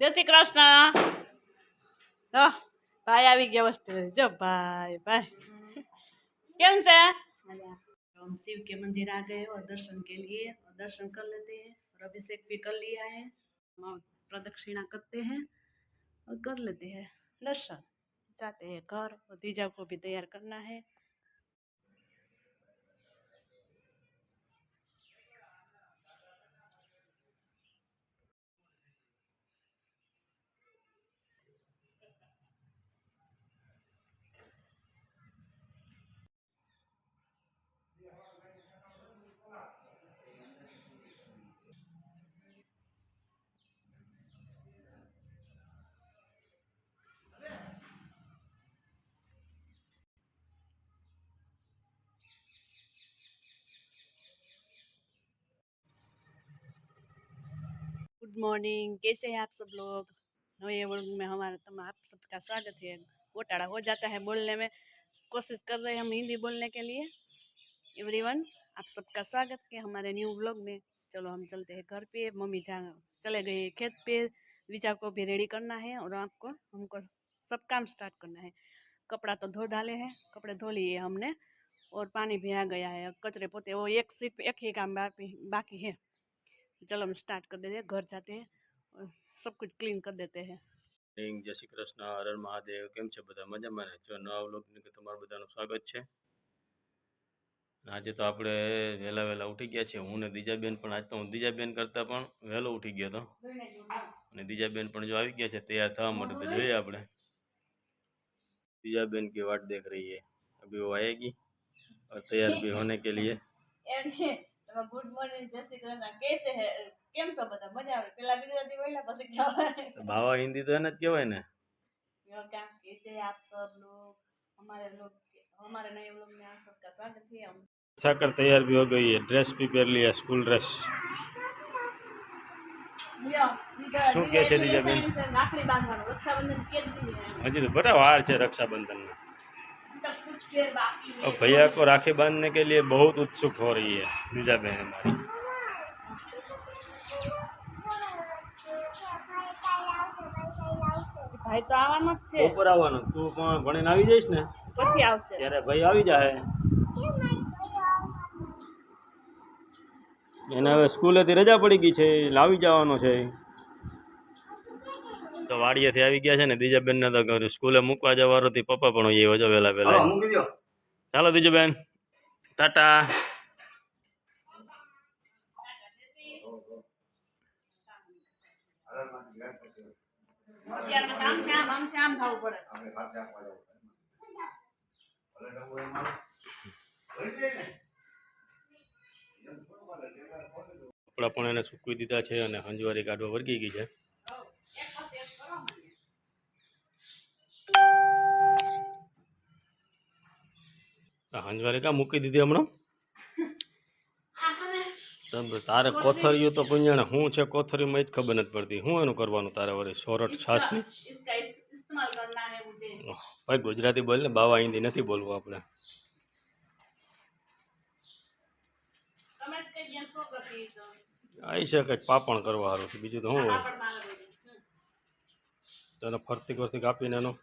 જય શ્રી કૃષ્ણ જો ભાઈ આવી ગયા વસ્તુ જો ભાઈ ભાઈ કેમ છે हम शिव के मंदिर आ गए और दर्शन के लिए और दर्शन कर लेते हैं और अभिषेक भी कर लिया है हम प्रदक्षिणा करते हैं और कर लेते हैं दर्शन जाते हैं घर और दीजा को भी तैयार करना है मॉर्निंग, कैसे हैं आप सब लोग? नए वर्ग में हमारा तम आप सबका स्वागत है। घोटाला हो जाता है बोलने में। कोशिश कर रहे हैं हम हिंदी बोलने के लिए। एवरीवन आप सबका स्वागत है हमारे न्यू व्लॉग में। चलो हम चलते हैं घर पे। मम्मी जा, चले गए खेत पे। रिचा को भी रेडी करना है और आपको, हमको सब काम स्टार्ट करना है। कपड़ा तो धो डाले हैं। कपड़े धो लिए हमने और पानी भी आ गया है। कचरे पोते, वो एक सिर्फ़ एक ही काम बाकी बाकी है। चलो हम स्टार्ट कर देते हैं घर जाते हैं सब कुछ क्लीन कर देते हैं। जय श्री कृष्ण हर हर महादेव केम छे बधा मज़ा मने जो नवा अवलोकन के तुम्हारे बधा नो स्वागत छे। आज तो आप वेला वेला उठी गया छे हूँ दीजाबेन पर आज तो हूँ दीजाबेन करता पण वेलो उठी गया तो। दीजाबेन पण जो आ गया छे तैयार થવા માટે તો જોઈએ આપણે। दीजाबेन की वाट देख रही है अभी वो आएगी और तैयार भी होने के लिए એમાં ગુડ મોર્નિંગ જય શ્રી કૃષ્ણ કે છે કેમ છો બધા મજા આવે પેલા ગુજરાતી બોલ્યા પછી કહેવાય ભાવા હિન્દી તો એને જ કહેવાય ને यो क्या कैसे आप सब लोग हमारे लोग हमारे नए लोग में आप सबका स्वागत है हम कर तैयार भी हो गई है ड्रेस भी पहन लिया स्कूल ड्रेस શું કે છે દીજાબેન રાખડી બાંધવાનું રક્ષાબંધન કે હજી તો બરાબર વાર છે રક્ષાબંધનના में कुछ देर बाकी है अब भैया को राखी बांधने के लिए बहुत उत्सुक हो रही है दीजा बहन हमारी ભાઈ તો આવવાનો જ છે બપોર આવવાનું તું પણ ભણીને આવી જઈશ ને પછી આવશે ત્યારે ભાઈ આવી જાય એને હવે સ્કૂલેથી રજા પડી ગઈ છે એટલે આવી જવાનો છે તો વાડીએથી આવી ગયા છે ને દીજા બેનને તો સ્કૂલે મૂકવા જવાનું હતી પપ્પા પણ એ વજો વહેલા વેલા ચાલો દીજો બેન ટાટા. કપડાં પણ એને સૂકવી દીધા છે અને હંજવારી કાઢવા વર્ગી ગઈ છે. હાંજવારે કા મૂકી દીધી હમણાં? તારે કોથરીયું તો પૂંજાણે હું છે કોથરીમાં એ જ ખબર નથી પડતી. હું એનું કરવાનું તારે વરે સોરઠ છાસની ભાઈ ગુજરાતી બોલ ને, બાવા હિન્દી નથી બોલવું આપણે. આવી છે કંઈક પાપણ કરવા સારું છે. બીજું તો શું હોય? તને ફરતી ફરતી કાપીને એનું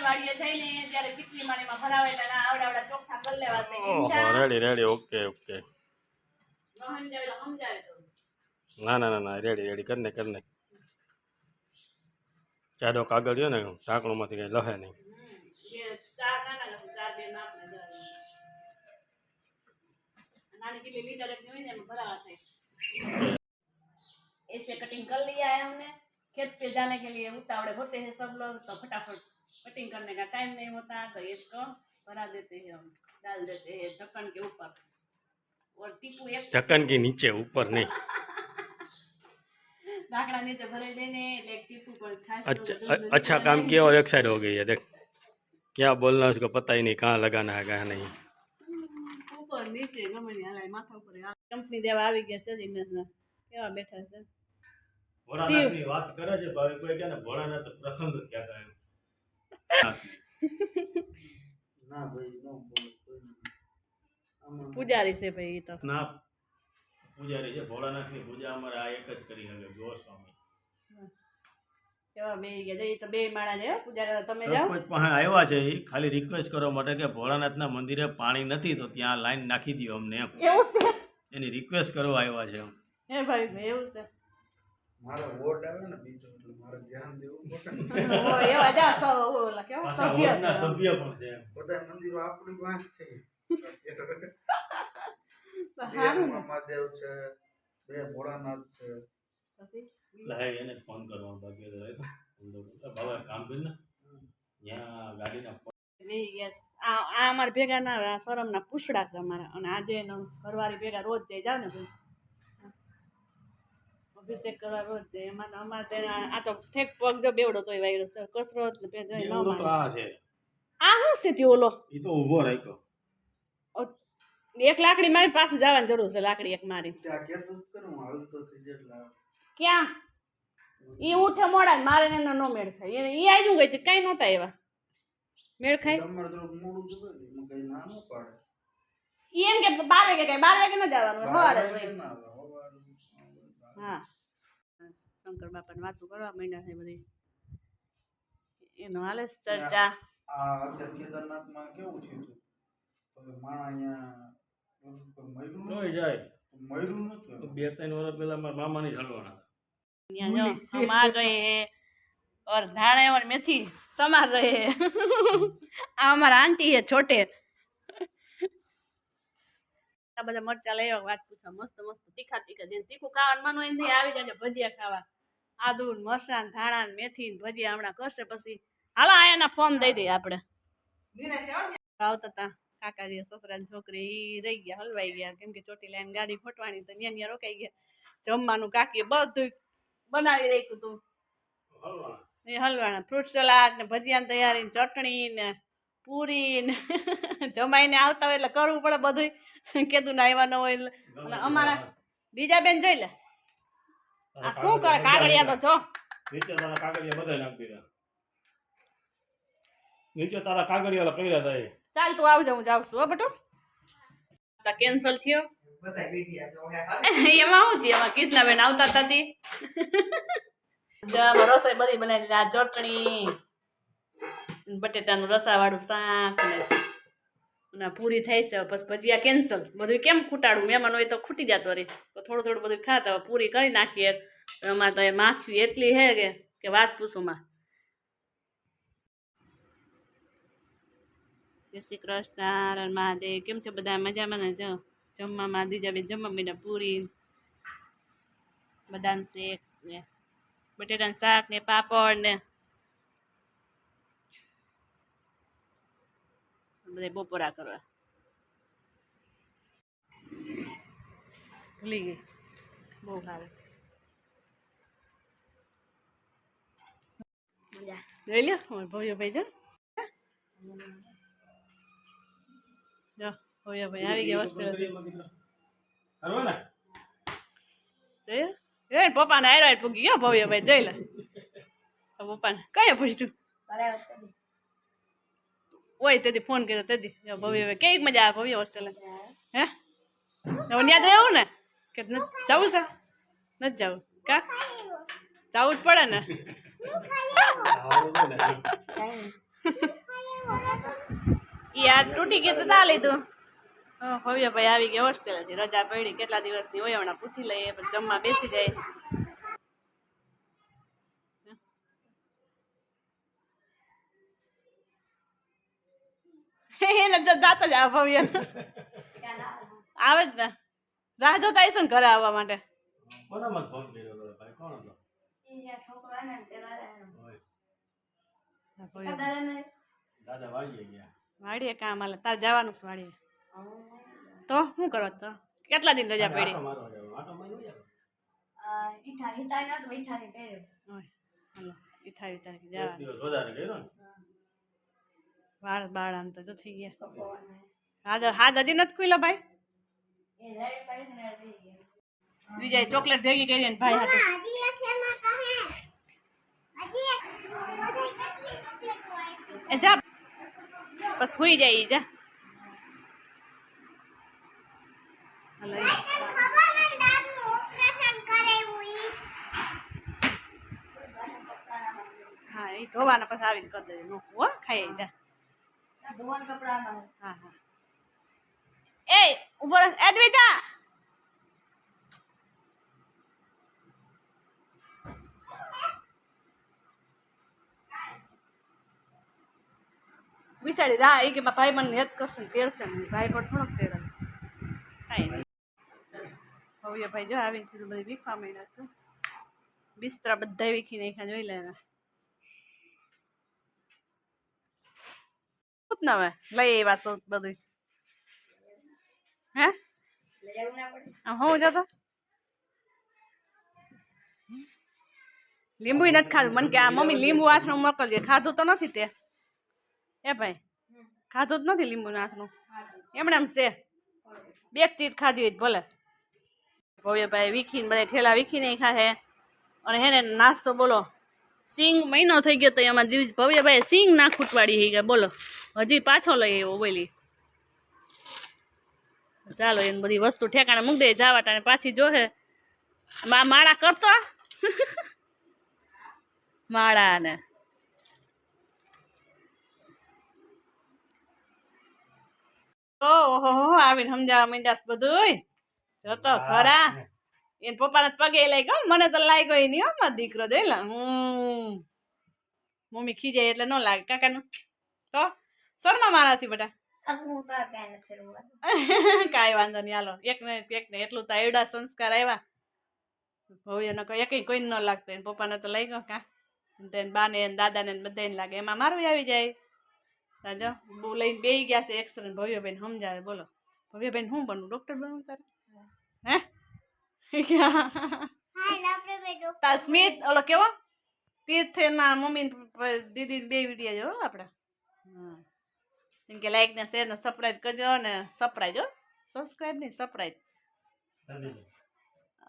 વાડીએ થઈને જ્યારે કેટલી મારીમાં ભરાવેલા ના આવડા આવડા ચોખ્ખા કરી લેવા છે ઓહો રેડી રેડી ઓકે ઓકે ન સમજાવે તો સમજાવે તો ના ના ના ના રેડી રેડી કરીને કરીને ચાડો કાગળ રહ્યો ને ઢાંકણુંમાંથી કંઈ લહે નહીં હમ. બે ચાર નાના લખું ચાર બે નાના દસ. નાની કેટલી લીટર એટલી હોય ને એમાં ભરાવા થાય ऐसे कटिंग कर लिया है हमने खेत पे जाने के लिए उतावड़े होते हैं सब लोग तो फटाफट कटिंग करने का टाइम नहीं होता तो इसको भरा देते हैं हम डाल देते हैं ढक्कन के ऊपर और टीपू एक ढक्कन के नीचे ऊपर नहीं ढाकना नीचे भरे देने એટલે એક ટીપુ પર છાશ अच्छा થોડું अ- अच्छा काम किया और एक साइड हो गई है देख क्या बोलना है उसको पता ही नहीं कहाँ लगाना है कहाँ नहीं ઉપર નીચે ગમે ને હાલાય માથા ઉપર કંપની દેવા આવી ગયા છે જિગ્નેશના કેવા બેઠા છે ભોળાનાથની વાત કરે છે ભાઈ કોઈ કે ને ભોળાનાથ પ્રસન્ન થયા હતા એમ. ના ભાઈ ન બોલો કોઈ નહીં. આમાં પૂજારી છે ભાઈ એ તો. ના પૂજારી છે ભોળાનાથની પૂજા અમારે આ એક જ કરી હવે જો સ્વામી. કેવા બે ગયા જઈ તો બે માળા છે હો, તમે જાઓ. સરપંચ પાસે આવ્યા છે ખાલી રિક્વેસ્ટ કરવા માટે કે ભોળાનાથના મંદિરે પાણી નથી તો ત્યાં લાઈન નાખી દો અમને એમ. એની રિક્વેસ્ટ કરવા આવ્યા છે એમ. હે ભાઈ ભાઈ એવું છે. મારે વોટ આવે ને બીજો એટલે મારે ધ્યાન દેવું પડે. સભ્ય પણ છે બધા મંદિરો આપણી પાસે છે. હારું મહાદેવ છે બે ભોળાનાથ છે. એટલે એને ફોન કરવાનો બાકી તો. બાબા કામ કરીને ત્યાં ગાડીના આ આ અમારા ભેગા ના શરમ ના પૂછડા છે અમારા. અને આજે એનો ઘરવાળી ભેગા રોજ જઈ જાવ ને ભાઈ. અભિષેક કરવા રોજ એમાં અમારે તો આ તો ઠેક પગ જો બેવડો તોય વાયરસ કસરત ને પેટ જોઈ ન એવડો આ છે. આ શું સ્થિતિ ઓલો? એ તો ઊભો રાખ્યો. એક લાકડી મારી પાછું જવાની જરૂર છે લાકડી એક મારી. આવે. ક્યાં? એ ઉઠે મોડા ને મારે ને એનો નો મેળ ખાય. એ ઈ આવ્યું ગઈ કઈ નહોતા એવા મેળ ખાય? તમારે થોડુંક મોડું જોવે ને એમાં કઈ ના ન પાડે. ઈ એમ કે બાર વાગે કઈ બાર વાગે ન જવાનું હોય, સવારે આવે. હા. શંકર બાપાની વાતો કરવા માંડ્યા છે બધી એનો હાલે છે ચર્ચા આ અત્યારે કેદારનાથમાં કેવું થયું હતું તો માણા અહીંયા કોઈ મર્યું તોય નતું. જાય મર્યું નતું એમ. બે ત્રણ વર્ષ પહેલા મારા મામાની હલવાના यहाँ जो हम आ गए हैं और धाणे और मेथी समार रहे हैं આ અમારા આંટી હે છોટે આ બધા મરચા લઈ આવ્યા વાત પૂછા મસ્ત મસ્ત તીખા તીખા જેને તીખું ખાવાનું મન હોય ને તે આવી જાય ભજીયા ખાવા આદુ મરસાન ધાણા મેથી ભજીયા, હમણાં કરશે પછી. હાલો આયાના ફોન દઈ દઈએ આપણે. આવતા તા કાકાજી સસરા છોકરી રહી ગયા, હલવાઈ ગયા. કેમ કે ચોટી લાઈન ગાડી ફોટવાની તો ન્યા ન્યા રોકાઈ ગયા. જમવાનું કાકીએ બધું બનાવી રાખ્યું હતું એ હલવાના ફ્રૂટ સલાડ ને ભજીયાની તૈયારી ને ચટણી ને પૂરી ને જમાઈને આવતા હોય એટલે કરવું પડે બધું કીધું ના આવ્યા ન હોય એટલે. અમારા બીજા બેન જોઈ લે. આ શું કરે? કાગળિયા તો જો. નીચે તારા કાગળિયા બધા નાખી દીધા નીચે તારા કાગળિયા કર્યા હતા એ. ચાલ તું આવજો હું જાઉં છું હો બટુ. કેન્સલ થયો? એમાં શું થયું? એમાં બેન આવતા હતા તી. રસોઈ બધી બનાવી આ ચટણી બટેટાનું રસાવાળું શાક ને અને પૂરી થાય છે. પછી ભજીયા કેન્સલ. બધું કેમ ખૂટાડું મહેમાન હોય તો ખૂટી જતો રહી. તો થોડું થોડું બધું ખાતા પૂરી કરી નાખીએ. એમાં તો એ માખ્યું એટલી હે કે કે વાત પૂછું માં. જય શ્રી કૃષ્ણ, હર હર મહાદેવ. કેમ છે બધા? મજામાં ને? જો, જમવામાં દીજા બેન જમવા મીડા પૂરી. બદામ શેક ને બટેટાનું શાક ને પાપડ ને બધા બપોરા કરવા. ભૂલી ગઈ. બહુ સારું. જોઈ લ્યો ભવ્ય ભાઈ જો. જો ભવ્યભાઈ આવી ગયા જોયું એ પપ્પાને આયરો પૂગી ગયો ભવ્યભાઈ જોઈ લે તો પપ્પાને કયા પૂછતું ઓય તેથી ફોન કર્યો તેથી. જો ભાઈ કેવી મજા આવે ભવ્ય હોસ્ટેલ. હે? હવે ત્યાં જવું ને? કે જવું છે નથી જવું કા? જવું જ પડે ને. આ તૂટી ગયું તો તા લીધું. હવે ભાઈ આવી ગયા હોસ્ટેલેથી. રજા પડી. કેટલા દિવસથી હોય હમણાં પૂછી લઈએ, પણ જમવા બેસી જાય. એને જાતો જ આવે ભવ્ય આવે જ ને. રાહ જોતા આવીશું ને ઘરે આવવા માટે. કોનામાં ફોન કર્યો હતો ભાઈ? કોણ હતો? દાદા વાગી ગયા. વાડીએ કામ હાલે તારે જવાનું છે વાડીએ. તો શું કરો તો કેટલા દિન રજા પડી? મારવા જવાનું આટો મારવા જવાનું ઓય, હાલો. ઈઠાવી તારીખે જવાનું. દિવસ વધારે કર્યો ને? વાળ બાળ આમ તો જો થઈ ગયા. હા? હા હજી નથી ખુલ્લા ભાઈ? વિજય ચોકલેટ ભેગી કરી ને ભાઈ હાટે એ જા બસ સુઈ જાય જા હા એ ધોવાના પછી આવીને કરી દેજે નો હો ખાઈ જા ધોવાના કપડાના હા હા એ ઊભો રહે એદવી જા. બિચારી રા એ કે ભાઈ મને હેત કરશે ને તેડશે ને. ભાઈ પણ થોડોક તેડે. કાંઈ હવે ભાઈ જો આવીને તો બધી વીખવા માંડ્યા છું. બિસ્તરા બધા વીખી નાખ્યા જોઈ લે એને. ના હવે. લઈ આવ્યા બધું હે? હું જતો. લીંબુ નથી ખાધું. મને કે આ મમ્મી લીંબુ હાથનું મોકલજે. ખાધું તો નથી તે. એ ભાઈ, ખાધું જ નથી લીંબુ હાથનું. એમણે એમ છે બે ચીટ ખાધી હોય ભલે. ભવ્યભાઈ વીખીને બધા ઠેલા વીખીને ખાશે અને હેને નાસ્તો બોલો. સિંગ મહિનો થઈ ગયો તો એમાં દિવસ ભવ્યભાઈ સિંગ ના ખૂટવાડી થઈ ગયા. બોલો, હજી પાછો લઈ આવ્યો બોલી. ચાલો એને બધી વસ્તુ ઠેકાણે મૂકી દે જાવા ટાણે પાછી જોહે મા માળા કરતો? માળા ને ઓહો આવીને સમજાવવા માંડ્યા બધું જતો ખરા. એને પપ્પાના પગે લાગ્યો મને તો લાગ્યો એ નહીં હો મારો દીકરો જોઈ લે હું મમ્મી ખીજાય એટલે ન લાગે. કાકાનું તો શરમા મારાથી તો કાંઈ વાંધો નહીં હાલો. એક ને એક ને એટલું તો એવડા સંસ્કાર આવ્યા ભવ્યનો કોઈ એક કોઈ ન લાગતો એને પપ્પાને તો લઈ ગયો કાં તેને બાને ને દાદાને ને બધાને લાગે. એમાં મારું આવી જાય. રાજો બહુ લઈને બે ગયા છે એક્સરે ભવ્યબેન સમજાવે બોલો. ભવ્યબેન શું બનવું ડૉક્ટર બનવું તારે? હે? સ્મિત ઓલો કેવો? તીર્થ એના મમ્મી ને દીદી બે વિડીયા જો આપણે? હા. કેમ કે લાઈક ને શેર ને સબસ્ક્રાઈબ કરજો ને સબસ્ક્રાઈબ હો. સબસ્ક્રાઈબ નહીં સબસ્ક્રાઈબ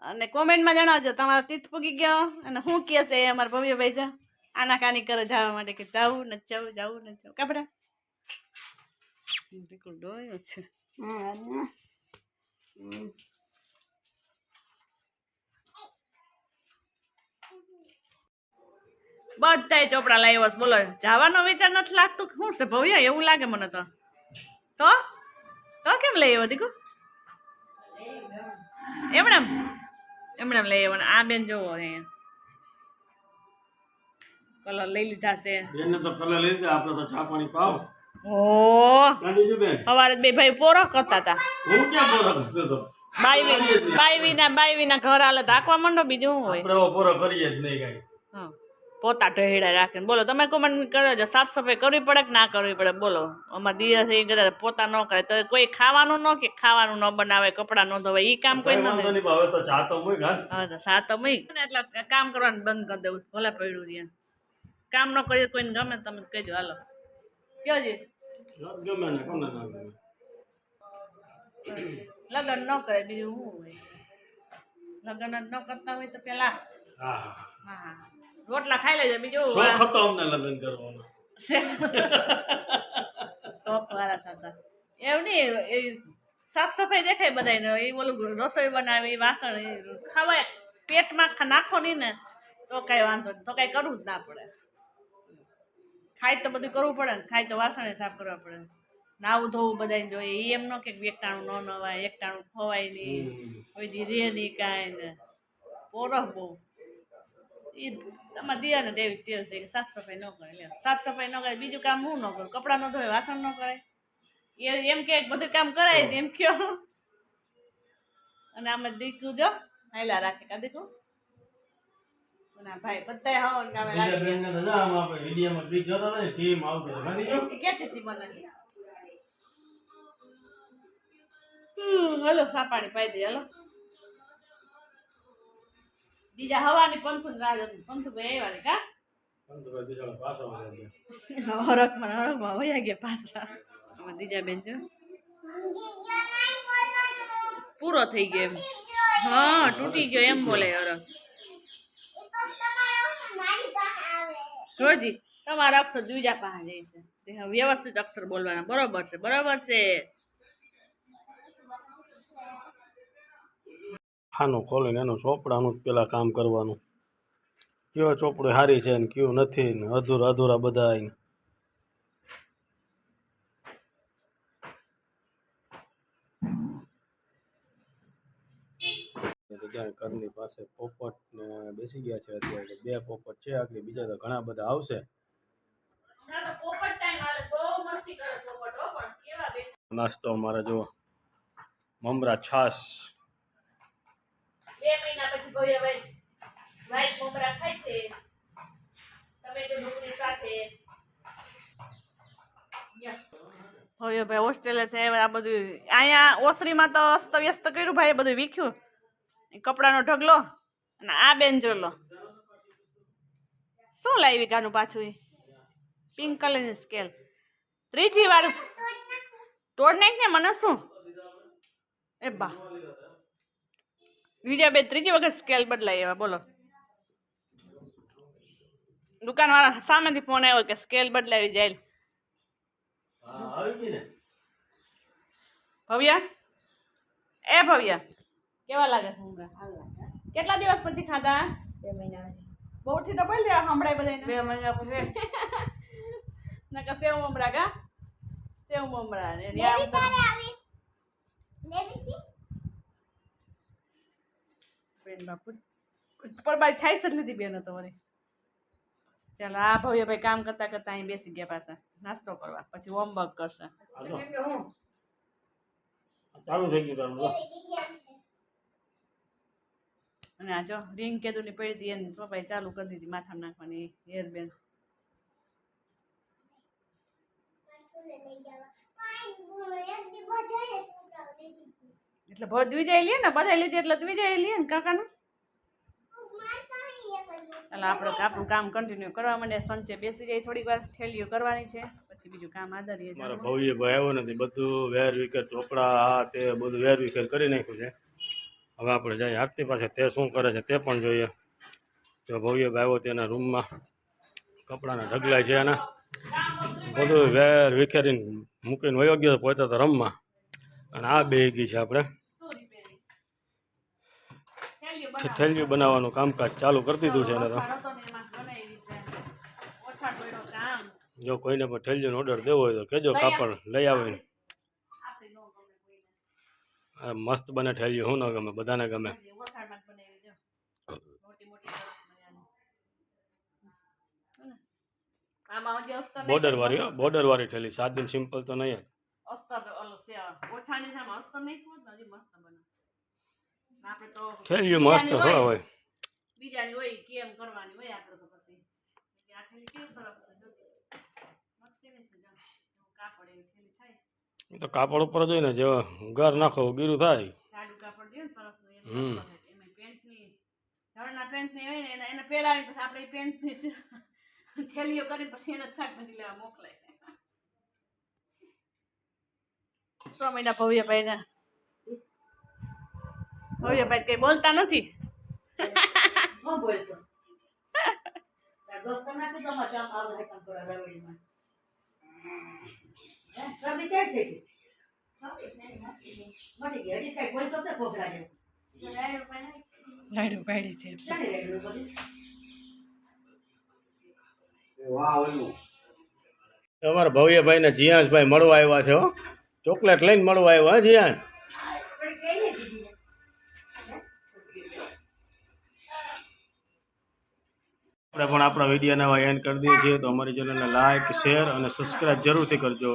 અને કોમેન્ટમાં જણાવજો તમારો તીર્થ પૂગી ગયો અને શું કહે છે એ અમારા ભવ્યભાઈ જા આના કાની કરે જવા માટે કે જાવું ને જવું જવું ને જવું કાપડા. બિલકુલ ડોયો છે. બધાય ચોપડા લાવ્યો છે. બોલો જવાનો વિચાર નથી લાગતો કે શું છે? ભવ્ય એવું લાગે મને તો. તો? તો કેમ લઈ આવ્યો દીકુ એમણે એમણે એમ લઈ આવ્યો આ બેન જોવો અહીંયા કલર લઈ લીધા છે. બેન તો કલર લઈ લીધા આપણે તો ચા પાણી પાવ. ઓ ગાંધીજી બેન? સવારે બે ભાઈ પોરો કરતા હતા. હું ક્યાં પોરો કરતો હતો બાઈવી બાઈવીના બાઈવીના ઘર હાલે તો આંકવા માંડો બીજું શું હોય? આપણે પોરો કરીએ જ નહીં કાંઈ. હા. પોતા ઢહેડા રાખીને. બોલો તમે કોમેન્ટ કરો છો સાફ સફાઈ કરવી પડે કે ના કરવી પડે? બોલો અમારા દિવસ એ કદાચ પોતા ન કરે. તો કોઈ ખાવાનું ન કે ખાવાનું ન બનાવે કપડાં ન ધોવે એ કામ કોઈ નથી હા. તો સાત તો એટલે કામ કરવાનું બંધ કરી દેવું ભલે પડ્યું રહ્યા કામ ન કરીએ કોઈને ગમે તમે કહેજો હાલો. કયો જી ગમે ને કોને ના ગમે. લગ્ન ન કરે બીજું શું હોય? લગ્ન જ ન કરતા હોય તો પેલા. હા હા. હા હા. રોટલા ખાઈ લેજો બીજું શોખ હતો અમને લગ્ન કરવાનો. શોખ વાળા થતા એવું નહીં એ સાફ સફાઈ દેખાય બધાને એ ઓલું રસોઈ બનાવે વાસણ એ ખાવાય. પેટમાં નાખો નહીં ને તો કાંઈ વાંધો નહીં તો કાંઈ કરવું જ ના પડે. ખાય તો બધું કરવું પડે ને ખાય તો વાસણ સાફ કરવા પડે. નાવું ધોવું બધાને જોઈએ એ એમ ન કે એકટાણું ન નવાય એકટાણું ખોવાય નહીં. કોઈ રે નહીં કાંઈ ને. પોરહ બહુ. એ તમારા દિયાને દેવી તેલ છે કે સાફ સફાઈ ન કરે લે સાફ સફાઈ ન કરે બીજું કામ હું ન કરું? કપડાં ન ધોય વાસણ ન કરે. એ એમ કે બધું કામ કરાય એમ કયો. અને આમાં દીકું જો હાઈલા રાખે. કા દીકું? ના ભાઈ બધા કામે બીજા લાગી બેનને આમ આપણે વિડીયોમાં ગીત જોતો ને ટીમ આવતો હતો ગાંધીજી ગયા? ક્યાંથી મને હલો સાપાણી પાઈ દે હલો. બીજા હવાની પંથું રાજા જોતી. પંથુ ભાઈ આવ્યા કા? વયા ગયા પાછા. દીજા બેન જો પૂરો થઈ ગયો એમ. હા તૂટી ગયો એમ બોલે હરખ. જોજી તમારા અક્ષર દુજા પાસે જાય છે. તે વ્યવસ્થિત અક્ષર બોલવાના. બરોબર છે બરોબર છે. ખાનું ખોલીને એનું ચોપડાનું જ પહેલાં કામ કરવાનું. કયો ચોપડું સારી છે ને કયું નથી ને અધૂરા અધૂરા બધા આવીને ત્યાં ઘરની પાસે પોપટ ને બેસી ગયા છે અત્યારે બે પોપટ છે આગળ બીજા તો ઘણા બધા આવશે. નાસ્તો અમારે જો મમરા છાશ. ભવ્યભાઈ વ્હાઈટ મમરા ખાય છે? હોસ્ટેલે છે આ બધું અહીંયા ઓસરીમાં તો અસ્ત વ્યસ્ત કર્યું ભાઈ બધું વીખ્યું. કપડાનો ઢગલો અને આ બેન જો લો. શું લાવી કાનું પાછું એ? પિંક કલરની સ્કેલ. ત્રીજી વાર. તોડ નાખ ને મને શું? એ બા. બીજા બે ત્રીજી વખત સ્કેલ બદલાઈ એવા બોલો. દુકાનવાળા સામેથી ફોન આવ્યો કે સ્કેલ બદલાવી જાય આવી ભવ્યા? એ ભવ્યા. કેવા લાગે છે કેટલા દિવસ પછી ખાધા? બે મહિના પછી. બહુથી તો બોલ હમણાં બધા બે મહિના પછી. નકર સેવ મમરા કા? સેવ મમરા ને તો- બેન બાપુ. પણ મારી છાઈ જ લીધી બેન તમારે ચાલો આ ભવ્ય ભાઈ કામ કરતા કરતા અહીં બેસી ગયા પાછા. નાસ્તો કરવા પછી હોમવર્ક કરશે. ચાલુ થઈ ગયું અને આ જો રિંગ કેદુની પડી હતી એને પપ્પાએ ચાલુ કરી દીધી માથામાં નાખવાની. હેર બેન. એટલે ભર દ્વિજાય લે ને બધા લીધી એટલે દ્વિજાય લઈએ ને કાકાનું. એટલે આપણે આપણું કામ કન્ટિન્યુ કરવા માંડે સંચે બેસી જાય થોડીક વાર, થેલીઓ કરવાની છે. પછી બીજું કામ આધારીએ મારા ભવ્ય ભાઈ આવ્યો નથી, બધું વેર વિકેટ ચોપડા, આ તે બધું વેર વિકેટ કરી નાખ્યું છે. હવે આપણે જઈએ આરતી પાસે, તે શું કરે છે તે પણ જોઈએ. જો ભવ્ય ભાઈ આવ્યો તેના રૂમમાં, કપડાના ઢગલા છે એના બધું વેર વિખેરીને મૂકીને વયો ગયો તો રમવા અને આ બે ગઈ છે આપણે. થેલીઓ બનાવવાનું કામકાજ ચાલુ કરી દીધું છે એને તો. જો કોઈને પણ થેલીઓનો ઓર્ડર દેવો હોય તો કહેજો કાપડ લઈ આવીને. મસ્ત બને થેલીઓ શું ન ગમે બધાને ગમે. બોર્ડર વાળી. બોર્ડર વાળી થેલી. સાદી સિમ્પલ તો નહીં ઓછાની સામે મસ્ત નહીં કર્યું ને હજી મસ્ત બને આપણે તો થેલીઓ મસ્ત બીજાની હોય. બીજાની હોય કેમ કરવાની હોય આપણે તો પછી. આ થેલી કેવી સરસ છે કાપડ એવી થેલી થાય. એ તો કાપડ ઉપર જ હોય ને જો ઘર નાખો ગીરું થાય. જાડું કાપડ દે ને સરસ એમ હમ. એમાં પેન્ટની ધડના પેન્ટની હોય ને એને એને પહેરાવી પછી આપણે પેન્ટની થેલીઓ કરીને પછી એને શાકભાજી લેવા મોકલાય. છ મહિના ભવ્યભાઈ ભવ્યભાઈ કઈ બોલતા નથી? ના લાડુ પાડી છે. અમારા ભવ્યભાઈ ને જીયાસભાઈ મળવા આવ્યા છે હો. ચોકલેટ લઈને મળવા આવ્યા, હા દીધી આપણે પણ આપણા વિડીયોને એન્ડ કરી દઈએ છીએ. તો અમારી ચેનલને લાઇક શેર અને સબસ્ક્રાઈબ જરૂરથી કરજો.